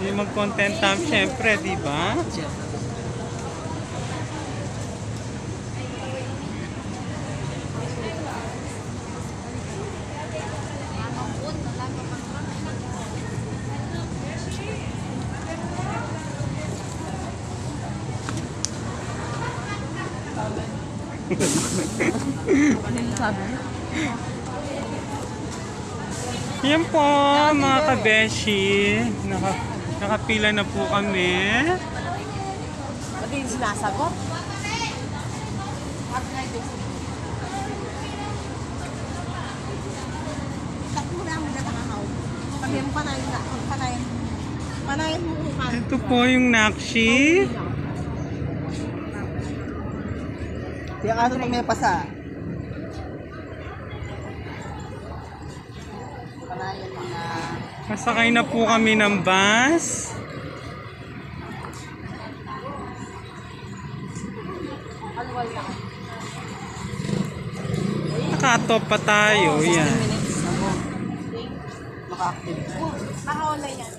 Yung mag-content time, syempre, di ba? Ano yung sabi? Yan po, mga kabeshi. Naka, nakapila na po kami. Ano yung sinasagot? Na yung na. Ito po yung nakshi. Kaya kaso pag may pasa. Panayin mo na. Masakay na po kami ng bus. Nakatop pa tayo. Yan. minutes na mo. Maka-active. Naka-online yan.